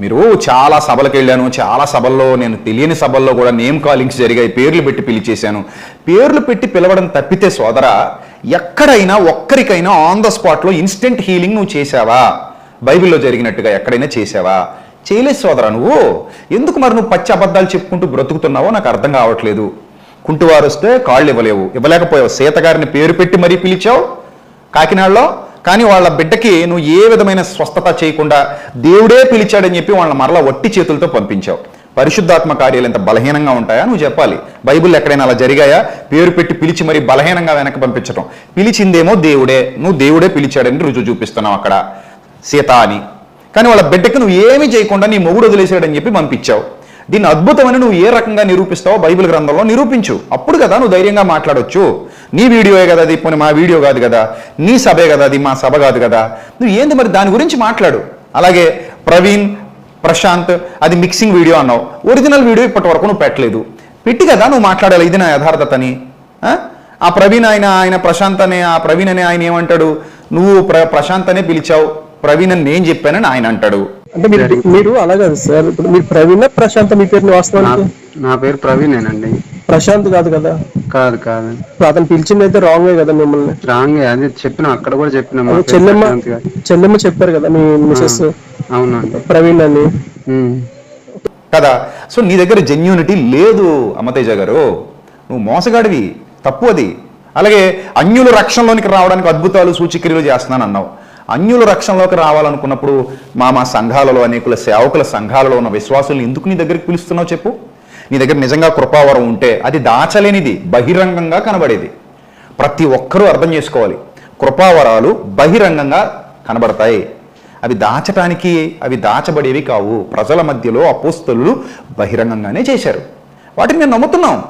మీరు చాలా సభలకు వెళ్ళాను చాలా సభల్లో నేను తెలియని సభల్లో కూడా నేమ్ కాలింగ్స్ జరిగాయి పేర్లు పెట్టి పిలిచేశాను. పేర్లు పెట్టి పిలవడం తప్పితే సోదరా ఎక్కడైనా ఒక్కరికైనా ఆన్ ద స్పాట్లో ఇన్స్టెంట్ హీలింగ్ నువ్వు చేసావా బైబిల్లో జరిగినట్టుగా ఎక్కడైనా చేసావా చేయలేదు సోదరా నువ్వు. ఎందుకు మరి నువ్వు పచ్చి అబద్ధాలు చెప్పుకుంటూ బ్రతుకుతున్నావో నాకు అర్థం కావట్లేదు. కుంటువారు వస్తే కాళ్ళు ఇవ్వలేవు. ఇవ్వలేకపోయావు. సీతగారిని పేరు పెట్టి మరీ పిలిచావు? కాకినాడలో? కానీ వాళ్ళ బిడ్డకి నువ్వు ఏ విధమైన స్వస్థత చేయకుండా దేవుడే పిలిచాడని చెప్పి వాళ్ళ మరలా వట్టి చేతులతో పంపించావు. పరిశుద్ధాత్మ కార్యాలు ఎంత బలహీనంగా ఉంటాయా నువ్వు చెప్పాలి. బైబిల్ ఎక్కడైనా అలా జరిగాయా? పేరు పెట్టి పిలిచి మరి బలహీనంగా వెనక్కి పంపించడం పిలిచిందేమో దేవుడే నువ్వు దేవుడే పిలిచాడని రుజువు చూపిస్తున్నావు అక్కడ. సీత అని కానీ వాళ్ళ బిడ్డకి నువ్వు ఏమీ చేయకుండా నీ మొగుడు వదిలేసాడని చెప్పి పంపించావు. దీన్ని అద్భుతమని నువ్వు ఏ రకంగా నిరూపిస్తావో బైబిల్ గ్రంథంలో నిరూపించు. అప్పుడు కదా నువ్వు ధైర్యంగా మాట్లాడొచ్చు. నీ వీడియోయే కదా అది పోనీ మా వీడియో కాదు కదా నీ సభే కదా అది మా సభ కాదు కదా. నువ్వు ఏంది మరి దాని గురించి మాట్లాడు? అలాగే ప్రవీణ్ ప్రశాంత్ అది మిక్సింగ్ వీడియో అన్నావు. ఒరిజినల్ వీడియో ఇప్పటి వరకు నువ్వు పెట్టలేదు. పెట్టి కదా నువ్వు మాట్లాడాలి ఇది నా యథార్థతని. ఆ? ఆ ప్రవీణ్ ఆయన ఆయన ప్రశాంత్ అనే ఆ ప్రవీణ్ అనే ఆయన ఏమంటాడు? నువ్వు ప్ర ప్రశాంత్ అనే పిలిచావు ప్రవీణ్ అని నేను చెప్పానని ఆయన అంటాడు. అంటే మీరు మీరు అలా కాదు సార్ ఇప్పుడు మీరు ప్రవీణ ప్రశాంత్ మీ పేరుని నా వాస్తవానికి? నా పేరు ప్రవీణేనండి. ప్రశాంత్ కాదు కదా? కాదు కాదు. ఇప్పుడు అతను పిలిచింది అయితే రాంగే కదా మిమ్మల్ని? రాంగ్ అది చెప్పిన అక్కడ కూడా చెప్పిన మా అదే పేరు చెల్లెమ్మ ప్రశాంత్. చెల్లెమ్మ చెప్పారు కదా మీ మిసెస్ అవునండి. ప్రవీణ్ అని. ఉమ్. కదా సో నీ దగ్గర జెన్యూనిటీ లేదు అమ్మతేజ గారు. నువ్వు మోసగాడివి తప్పు అది. అలాగే అన్యుల రక్షణలోనికి రావడానికి అద్భుతాలు సూచిక్రియలు చేస్తున్నాను అన్నావు. అన్యుల రక్షణలోకి రావాలనుకున్నప్పుడు మా మా సంఘాలలో అనేకుల సేవకుల సంఘాలలో ఉన్న విశ్వాసులు ఎందుకు నీ దగ్గరికి పిలుస్తున్నావు చెప్పు? నీ దగ్గర నిజంగా కృపావరం ఉంటే అది దాచలేనిది బహిరంగంగా కనబడేది. ప్రతి ఒక్కరూ అర్థం చేసుకోవాలి. కృపావరాలు బహిరంగంగా కనబడతాయి. అవి దాచటానికి అవి దాచబడేవి కావు. ప్రజల మధ్యలో అపోస్తలు బహిరంగంగానే చేశారు. వాటిని మేము నమ్ముతున్నాం.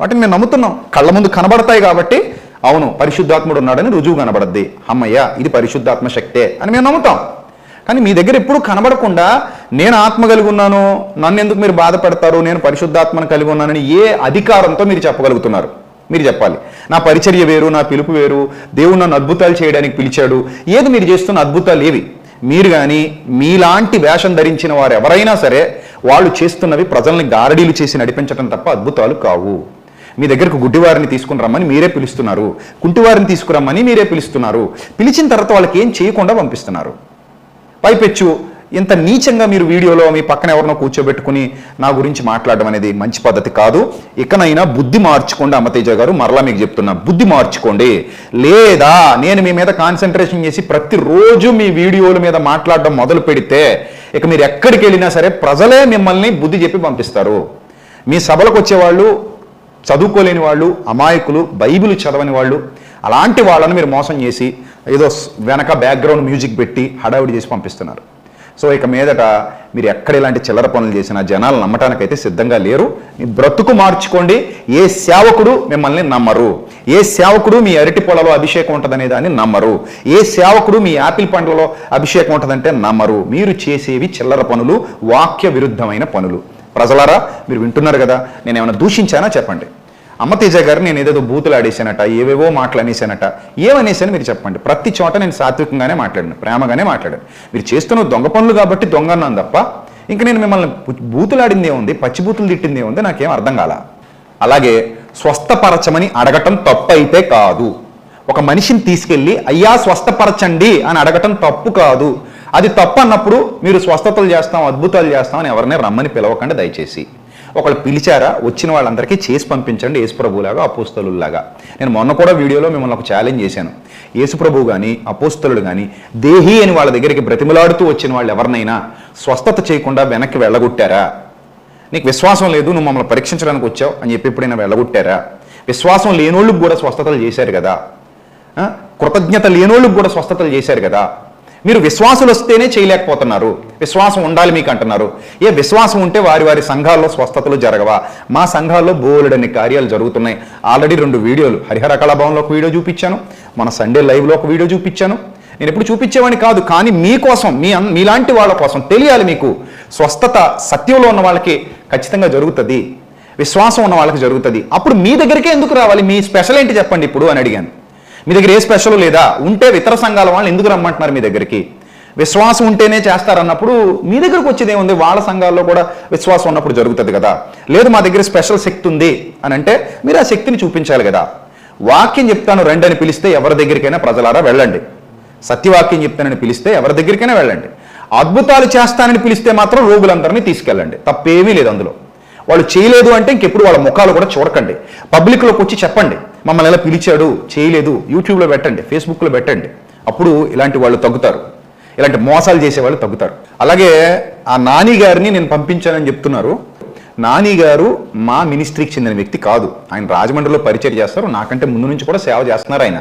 వాటిని మేము నమ్ముతున్నాం. కళ్ళ ముందు కనబడతాయి కాబట్టి అవును పరిశుద్ధాత్ముడు ఉన్నాడని రుజువు కనబడద్ది. అమ్మయ్య ఇది పరిశుద్ధాత్మ శక్తే అని మేము నమ్ముతాం. కానీ మీ దగ్గర ఎప్పుడు కనబడకుండా నేను ఆత్మ కలిగి ఉన్నాను నన్ను ఎందుకు మీరు బాధపడతారు నేను పరిశుద్ధాత్మను కలిగి ఉన్నానని ఏ అధికారంతో మీరు చెప్పగలుగుతున్నారు? మీరు చెప్పాలి. నా పరిచర్య వేరు నా పిలుపు వేరు దేవుడు నన్ను అద్భుతాలు చేయడానికి పిలిచాడు. ఏది మీరు చేస్తున్న అద్భుతాలు ఏవి? మీరు కానీ మీలాంటి వేషం ధరించిన వారు ఎవరైనా సరే వాళ్ళు చేస్తున్నవి ప్రజల్ని గారడీలు చేసి నడిపించడం తప్ప అద్భుతాలు కావు. మీ దగ్గరకు గుడ్డివారిని తీసుకుని రమ్మని మీరే పిలుస్తున్నారు. కుంటివారిని తీసుకురమ్మని మీరే పిలుస్తున్నారు. పిలిచిన తర్వాత వాళ్ళకి ఏం చేయకుండా పంపిస్తున్నారు? పైపెచ్చు. ఇంత నీచంగా మీరు వీడియోలో మీ పక్కన ఎవరినో కూర్చోబెట్టుకుని నా గురించి మాట్లాడడం అనేది మంచి పద్ధతి కాదు. ఇకనైనా బుద్ధి మార్చుకోండి అమతేజ గారు. మరలా మీకు చెప్తున్నా బుద్ధి మార్చుకోండి. లేదా నేను మీ మీద కాన్సన్ట్రేషన్ చేసి ప్రతిరోజు మీ వీడియోల మీద మాట్లాడడం మొదలు పెడితే ఇక మీరు ఎక్కడికి వెళ్ళినా సరే ప్రజలే మిమ్మల్ని బుద్ధి చెప్పి పంపిస్తారు. మీ సభలకు వచ్చేవాళ్ళు చదువుకోలేని వాళ్ళు అమాయకులు బైబిల్ చదవని వాళ్ళు అలాంటి వాళ్ళని మీరు మోసం చేసి ఏదో వెనక బ్యాక్గ్రౌండ్ మ్యూజిక్ పెట్టి హడావిడి చేసి పంపిస్తున్నారు. సో ఇక మీదట మీరు ఎక్కడ ఇలాంటి చిల్లర పనులు చేసినా జనాలు నమ్మటానికైతే సిద్ధంగా లేరు. మీ బ్రతుకు మార్చుకోండి. ఏ సేవకుడు మిమ్మల్ని నమ్మరు. ఏ సేవకుడు మీ అరటి పొలలో అభిషేకం ఉంటుందనే దాన్ని నమ్మరు. ఏ సేవకుడు మీ యాపిల్ పండ్లలో అభిషేకం ఉంటుందంటే నమ్మరు. మీరు చేసేవి చిల్లర పనులు వాక్య విరుద్ధమైన పనులు. ప్రజలారా మీరు వింటున్నారు కదా నేను ఏమైనా దూషించానా చెప్పండి. అమ్మతేజ గారు నేను ఏదేదో బూతులు ఆడేశానట ఏవేవో మాటలు అనేసానట ఏమనేసాను మీరు చెప్పండి. ప్రతి చోట నేను సాత్వికంగానే మాట్లాడాను ప్రేమగానే మాట్లాడాను. మీరు చేస్తున్న దొంగ పనులు కాబట్టి దొంగ అన్నాను తప్ప ఇంక నేను మిమ్మల్ని బూతులాడిందే ఉంది పచ్చి బూతులు తిట్టిందే ఉంది నాకేం అర్థం కాల. అలాగే స్వస్థపరచమని అడగటం తప్పు అయితే కాదు. ఒక మనిషిని తీసుకెళ్ళి అయ్యా స్వస్థపరచండి అని అడగటం తప్పు కాదు. అది తప్పు అన్నప్పుడు మీరు స్వస్థతలు చేస్తాం అద్భుతాలు చేస్తాం అని ఎవరిని రమ్మని పిలవకండి దయచేసి. ఒకళ్ళు పిలిచారా వచ్చిన వాళ్ళందరికీ చేసి పంపించండి యేసుప్రభులాగా అపోస్తలులాగా నేను మొన్న కూడా వీడియోలో మిమ్మల్ని ఒక ఛాలెంజ్ చేశాను. యేసుప్రభు కానీ అపోస్తలుడు కానీ దేహి అని వాళ్ళ దగ్గరికి బ్రతిమలాడుతూ వచ్చిన వాళ్ళు ఎవరినైనా స్వస్థత చేయకుండా వెనక్కి వెళ్ళగొట్టారా? నీకు విశ్వాసం లేదు నువ్వు మమ్మల్ని పరీక్షించడానికి వచ్చావు అని చెప్పి ఎప్పుడైనా వెళ్ళగొట్టారా? విశ్వాసం లేనోళ్ళకి కూడా స్వస్థతలు చేశారు కదా? కృతజ్ఞత లేనోళ్ళకి కూడా స్వస్థతలు చేశారు కదా? మీరు విశ్వాసులు వస్తేనే చేయలేకపోతున్నారు. విశ్వాసం ఉండాలి మీకు అంటున్నారు. ఏ విశ్వాసం ఉంటే వారి వారి సంఘాల్లో స్వస్థతలు జరగవా? మా సంఘాల్లో బోలెడన్ని కార్యాలు జరుగుతున్నాయి. ఆల్రెడీ రెండు వీడియోలు. హరిహర కళాభవన్లో ఒక వీడియో చూపించాను. మన సండే లైవ్లో ఒక వీడియో చూపించాను. నేను ఎప్పుడు చూపించేవాడిని కాదు కానీ మీకోసం మీ మీలాంటి వాళ్ళ కోసం తెలియాలి మీకు. స్వస్థత సత్యంలో ఉన్న వాళ్ళకి ఖచ్చితంగా జరుగుతుంది. విశ్వాసం ఉన్న వాళ్ళకి జరుగుతుంది. అప్పుడు మీ దగ్గరికే ఎందుకు రావాలి? మీ స్పెషల్ ఏంటి చెప్పండి ఇప్పుడు అని అడిగాను. మీ దగ్గర ఏ స్పెషల్ లేదా? ఉంటే ఇతర సంఘాల వాళ్ళని ఎందుకు రమ్మంటున్నారు మీ దగ్గరికి? విశ్వాసం ఉంటేనే చేస్తారన్నప్పుడు మీ దగ్గరకు వచ్చేది ఏముంది? వాళ్ళ సంఘాల్లో కూడా విశ్వాసం ఉన్నప్పుడు జరుగుతుంది కదా. లేదు మా దగ్గర స్పెషల్ శక్తి ఉంది అని అంటే మీరు ఆ శక్తిని చూపించాలి కదా. వాక్యం చెప్తాను రండి అని పిలిస్తే ఎవరి దగ్గరికైనా ప్రజలారా వెళ్ళండి. సత్యవాక్యం చెప్తానని పిలిస్తే ఎవరి దగ్గరికైనా వెళ్ళండి. అద్భుతాలు చేస్తానని పిలిస్తే మాత్రం రోగులందరినీ తీసుకెళ్ళండి. తప్పేమీ లేదు అందులో. వాళ్ళు చేయలేదు అంటే ఇంకెప్పుడు వాళ్ళ ముఖాలు కూడా చూడకండి. పబ్లిక్లోకి వచ్చి చెప్పండి. మమ్మల్ని ఎలా పిలిచాడు చేయలేదు. యూట్యూబ్లో పెట్టండి ఫేస్బుక్లో పెట్టండి. అప్పుడు ఇలాంటి వాళ్ళు తగ్గుతారు. ఇలాంటి మోసాలు చేసే వాళ్ళు తగ్గుతారు. అలాగే ఆ నాని గారిని నేను పంపించానని చెప్తున్నారు. నాని గారు మా మినిస్ట్రీకి చెందిన వ్యక్తి కాదు. ఆయన రాజమండ్రిలో పరిచయం చేస్తారు. నాకంటే ముందు నుంచి కూడా సేవ చేస్తున్నారు ఆయన.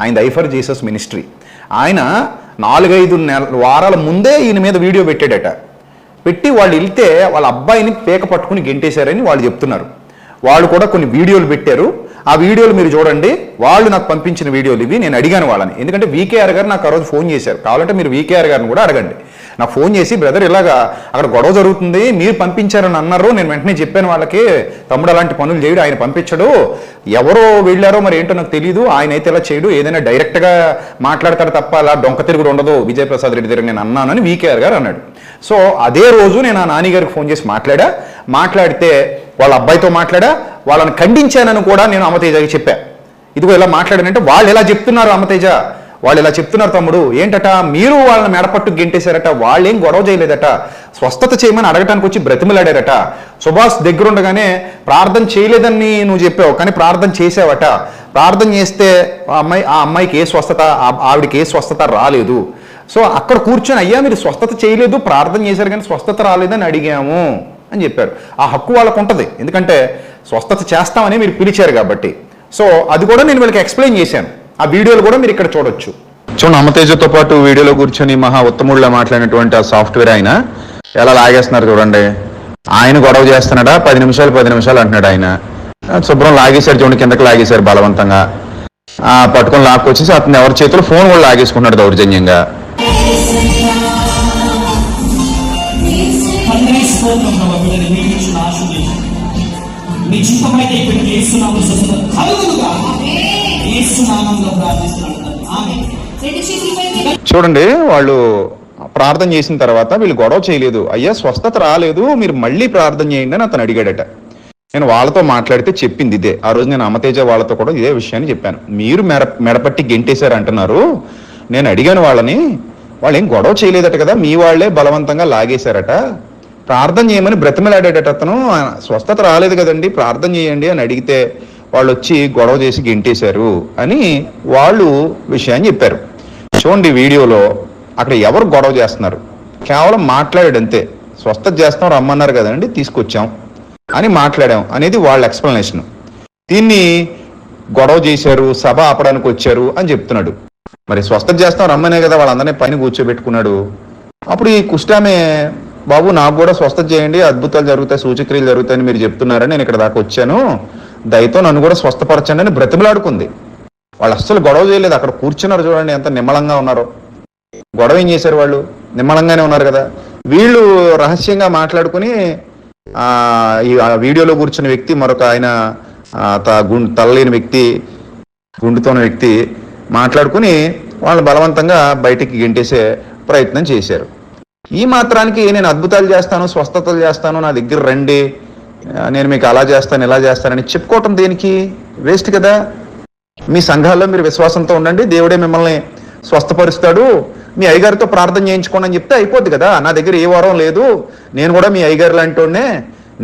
ఆయన ఐఫర్ జీసస్ మినిస్ట్రీ. ఆయన నాలుగైదు నెల వారాల ముందే ఈయన మీద వీడియో పెట్టాడట. పెట్టి వాళ్ళు వెళ్తే వాళ్ళ అబ్బాయిని పేక పట్టుకుని గెంటేశారని వాళ్ళు చెప్తున్నారు. వాళ్ళు కూడా కొన్ని వీడియోలు పెట్టారు. ఆ వీడియోలు మీరు చూడండి. వాళ్ళు నాకు పంపించిన వీడియోలు ఇవి. నేను అడిగాను వాళ్ళని. ఎందుకంటే వీకేఆర్ గారు నాకు ఆ రోజు ఫోన్ చేశారు. కావాలంటే మీరు వీకేఆర్ గారిని కూడా అడగండి. నాకు ఫోన్ చేసి బ్రదర్ ఇలాగా అక్కడ గొడవ జరుగుతుంది. మీరు పంపించారని అన్నారు. నేను వెంటనే చెప్పాను వాళ్ళకి తమ్ముడు అలాంటి పనులు చేయడు. ఆయన పంపించడు. ఎవరో వెళ్ళారో మరి ఏంటో నాకు తెలియదు ఆయన అయితే ఇలా చేయడు. ఏదైనా డైరెక్ట్గా మాట్లాడతాడు తప్ప అలా డొంక తిరుగుడు ఉండదు. విజయప్రసాద్ రెడ్డి దగ్గర నేను అన్నానని వీకేఆర్ గారు అన్నాడు. సో అదే రోజు నేను ఆ నాని గారికి ఫోన్ చేసి మాట్లాడా. మాట్లాడితే వాళ్ళ అబ్బాయితో మాట్లాడా? వాళ్ళని ఖండించానని కూడా నేను అమతేజకి చెప్పా. ఇదిగో ఇలా మాట్లాడానంటే వాళ్ళు ఎలా చెప్తున్నారు అమతేజ? వాళ్ళు ఇలా చెప్తున్నారు తమ్ముడు. ఏంటట? మీరు వాళ్ళని మెడపట్టు గెంటేశారట. వాళ్ళేం గొడవ చేయలేదట. స్వస్థత చేయమని అడగటానికి వచ్చి బ్రతిమలాడారట. సుభాష్ దగ్గరుండగానే ప్రార్థన చేయలేదని నువ్వు చెప్పావు కానీ ప్రార్థన చేసావట. ప్రార్థన చేస్తే ఆ అమ్మాయి ఆ అమ్మాయికి ఏ స్వస్థత? ఆవిడకి ఏ స్వస్థత రాలేదు. సో అక్కడ కూర్చొని అయ్యా మీరు స్వస్థత చేయలేదు ప్రార్థన చేశారు కానీ స్వస్థత రాలేదని అడిగాము. అని చెప్పారు. ఆ హక్కు వాళ్ళకు ఉంటుంది. ఎందుకంటే స్వస్థత చేస్తామని మీరు పిలిచారు కాబట్టి. సో అది కూడా నేను వీళ్ళకి ఎక్స్ప్లెయిన్ చేశాను. ఆ వీడియోలు కూడా మీరు ఇక్కడ చూడొచ్చు. చూడండి అమతేజతో పాటు వీడియోలో కూర్చొని మహా ఉత్తముడిలో మాట్లాడినటువంటి ఆ సాఫ్ట్వేర్ ఆయన ఎలా లాగేస్తున్నారు చూడండి. ఆయన గొడవ చేస్తున్నాడా? పది నిమిషాలు పది నిమిషాలు అంటున్నాడు ఆయన. శుభ్రం లాగేశారు చూడండి కిందకి లాగేశారు బలవంతంగా. ఆ పట్టుకొని లాక్కొచ్చేసి అతను ఎవరి చేతిలో ఫోన్ కూడా లాగేసుకున్నాడు దౌర్జన్యంగా. మీ చిత్తమైతే ఇక్కడికి ఏసునామం స్వస్థత కలుగునుగా ఏసునామంలో ప్రార్థిస్తున్నాడు ఆమె చూడండి వాళ్ళు ప్రార్థన చేసిన తర్వాత వీళ్ళు గొడవ చేయలేదు. అయ్యా స్వస్థత రాలేదు మీరు మళ్ళీ ప్రార్థన చేయండి అని అతను అడిగాడట. నేను వాళ్ళతో మాట్లాడితే చెప్పింది ఇదే. ఆ రోజు నేను అమతేజ వాళ్ళతో కూడా ఇదే విషయాన్ని చెప్పాను. మీరు మెడ మెడపట్టి గెంటేశారు అంటున్నారు. నేను అడిగాను వాళ్ళని వాళ్ళు ఏం గొడవ చేయలేదట కదా మీ వాళ్ళే బలవంతంగా లాగేశారట. ప్రార్థన చేయమని బ్రతిమలాడాడట అతను స్వస్థత రాలేదు కదండి ప్రార్థన చేయండి అని అడిగితే వాళ్ళు వచ్చి గొడవ చేసి గింటేశారు అని వాళ్ళు విషయాన్ని చెప్పారు. చూడండి వీడియోలో అక్కడ ఎవరు గొడవ చేస్తున్నారు? కేవలం మాట్లాడాడు అంతే. స్వస్థత చేస్తాం రమ్మన్నారు కదండి తీసుకొచ్చాం అని మాట్లాడాం అనేది వాళ్ళ ఎక్స్ప్లెనేషన్. దీన్ని గొడవ చేశారు సభ ఆపడానికి వచ్చారు అని చెప్తున్నాడు. మరి స్వస్థత చేస్తాం రమ్మనే కదా వాళ్ళందరినీ పైన కూర్చోబెట్టుకున్నాడు. అప్పుడు ఈ కుష్టామే బాబు నాకు కూడా స్వస్థ చేయండి. అద్భుతాలు జరుగుతాయి సూచక్రియలు జరుగుతాయని మీరు చెప్తున్నారని నేను ఇక్కడ దాకా వచ్చాను. దయతో నన్ను కూడా స్వస్థపరచండి అని బ్రతిమలాడుకుంది. వాళ్ళు అస్సలు గొడవ చేయలేదు. అక్కడ కూర్చున్నారు చూడండి ఎంత నిమ్మలంగా ఉన్నారో. గొడవ ఏం చేశారు వాళ్ళు? నిమ్మలంగానే ఉన్నారు కదా. వీళ్ళు రహస్యంగా మాట్లాడుకుని ఆ ఈ వీడియోలో కూర్చున్న వ్యక్తి మరొక ఆయన త- తలలేని వ్యక్తి గుండుతోన్న వ్యక్తి మాట్లాడుకుని వాళ్ళు బలవంతంగా బయటికి గెంటేసే ప్రయత్నం చేశారు. ఈ మాత్రానికి నేను అద్భుతాలు చేస్తాను స్వస్థతలు చేస్తాను నా దగ్గర రండి నేను మీకు అలా చేస్తాను ఇలా చేస్తానని చెప్పుకోవటం దేనికి? వేస్ట్ కదా. మీ సంఘాల్లో మీరు విశ్వాసంతో ఉండండి దేవుడే మిమ్మల్ని స్వస్థపరుస్తాడు. మీ అయ్యగారితో ప్రార్థన చేయించుకోండి అని చెప్తే అయిపోద్ది కదా. నా దగ్గర ఏ వారం లేదు. నేను కూడా మీ అయ్యగారు లాంటి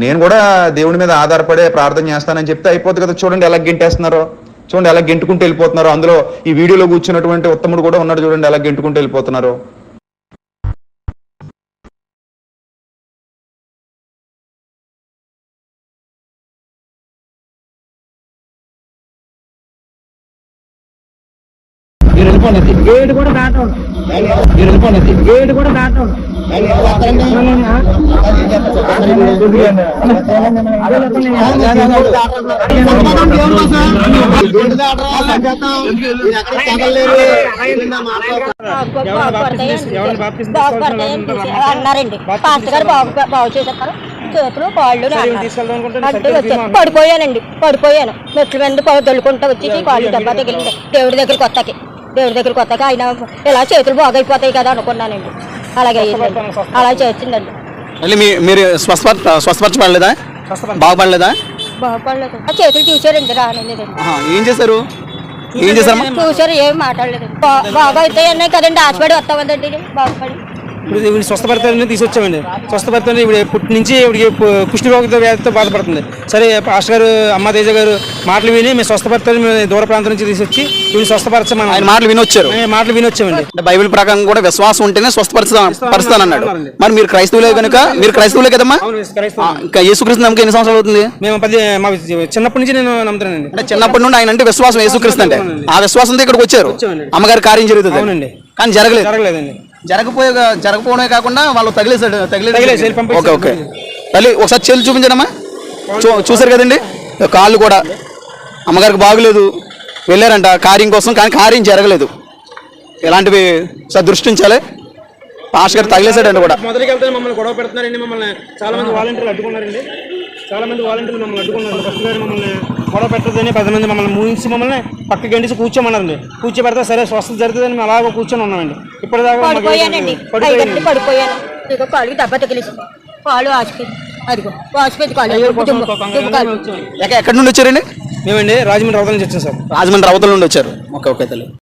నేను కూడా దేవుడి మీద ఆధారపడే ప్రార్థన చేస్తానని చెప్తే అయిపోద్ది కదా. చూడండి ఎలా గెంటేస్తున్నారో. చూడండి ఎలా గెంటుకుంటూ వెళ్ళిపోతున్నారో. అందులో ఈ వీడియోలో కూర్చున్నటువంటి ఉత్తముడు కూడా ఉన్నాడు చూడండి ఎలా గెంటుకుంటూ వెళ్ళిపోతున్నారు. ఏడు కూడా దాటం ఏడు కూడా దాటం అన్నారండి. పాస్టర్ గారు బాగు బాగు చేసేస్తారు. చేతులు కాళ్ళు అడ్డు వచ్చాను పడిపోయానండి. పడిపోయాను. మెట్ల మీద దొల్లుకుంటూ వచ్చి కాళ్ళు దెబ్బ తగిలింది. దేవుడి దగ్గరికి కొత్తకి దేవుడి దగ్గరికి కొత్తగా ఆయన ఇలా చేతులు బాగైపోతాయి కదా అనుకున్నానండి. అలాగే అయ్యిందండి. అలా చేసిందండి. మళ్ళీ మీ మీరు స్వస్థపర స్వస్థపరచబడలేదా? బాగుపడలేదా? బాగుపడలేదు. ఆ చేతులు చూసారండి రానండి ఆహా, ఏం చేశారు? ఏం చేశారమ్మా? చూసారు ఏం మాట్లాడలేదు బా- బాగా అయితే అన్నాయి కదండి ఆశపడి వస్తామండి బాగుపడి. ఇప్పుడు స్వస్థపడతారని తీసుకొచ్చామండి స్వస్థపడతారని ఇప్పుడు పుట్టి నుంచి ఇవిడికి కుష్టి రోగ వ్యాధితో బాధపడుతుంది. సరే పాస్టర్ గారు అమ్మ తేజ గారు మాటలు విని మేము స్వస్థపడతారని మేము దూర ప్రాంతం నుంచి తీసుకొచ్చి ఇవి స్వస్థపరచమని ఆయన మాటలు వినొచ్చారు. మాటలు విని వచ్చామండి అంటే బైబిల్ ప్రకారం కూడా విశ్వాసం ఉంటేనే స్వస్థపరుస్తా పరుస్తానన్నాడు మరి మీరు క్రైస్తవులే కనుక మీరు క్రైస్తవులే కదమ్మా? ఇంకా యేసుక్రీస్తు నమ్మకం ఎన్ని సంవత్సరాలు అవుతుంది? మేము పది మా చిన్నప్పటి నుంచి నేను నమ్ముతానండి అంటే చిన్నప్పటి నుండి ఆయన అంటే విశ్వాసం యేసుక్రీస్తు అంటే. ఆ విశ్వాసంతో ఇక్కడికి వచ్చారు. అమ్మగారి కార్యం జరుగుతుంది. అవునండి. కానీ జరగలేదు. జరగలేదండి. జరగపోయే జరగపోవడమే కాకుండా వాళ్ళు తగిలేసాడు తగిలేసి పంపించారు. Okay okay. తల్లి ఒకసారి చెల్లి చూపించడమ్మా చూ చూసారు కదండి? కాళ్ళు. కూడా. అమ్మగారికి బాగులేదు. వెళ్ళారంట. కార్యం కోసం కానీ కార్యం జరగలేదు. ఇలాంటివి సార్ దృష్టించాలి పాస్ గారు తగిలేసాడండి కూడా. మొదటికి వెళ్తే మమ్మల్ని గొడవ పెడుతున్నారండి. మమ్మల్ని చాలా మంది వాలంటీర్లు అడ్డుకున్నారండి. చాలా మంది వాలంటీర్లు మమ్మల్ని అడ్డుకున్నారు. ఫస్ట్ గారు మమ్మల్ని గొడవ పెట్టదని పది మంది మమ్మల్ని మూయించి మమ్మల్ని పక్క గండిసి కూర్చోమన్నారండి. కూర్చోబెడితే సరే స్వస్థత జరుగుతుందని మేము అలాగ కూర్చొని ఉన్నామండి. ఇప్పటిదాకా పడిపోయాను. దెబ్బ ఆసుపత్రి అదిగో ఆసుపత్రి. ఎక్క- ఎక్కడి నుండి వచ్చారండి? మేమండి రాజమండ్రి అవతల నుంచి వచ్చాం సార్. రాజమండ్రి అవతల నుండి వచ్చారు. ఓకే ఓకే తల్లి.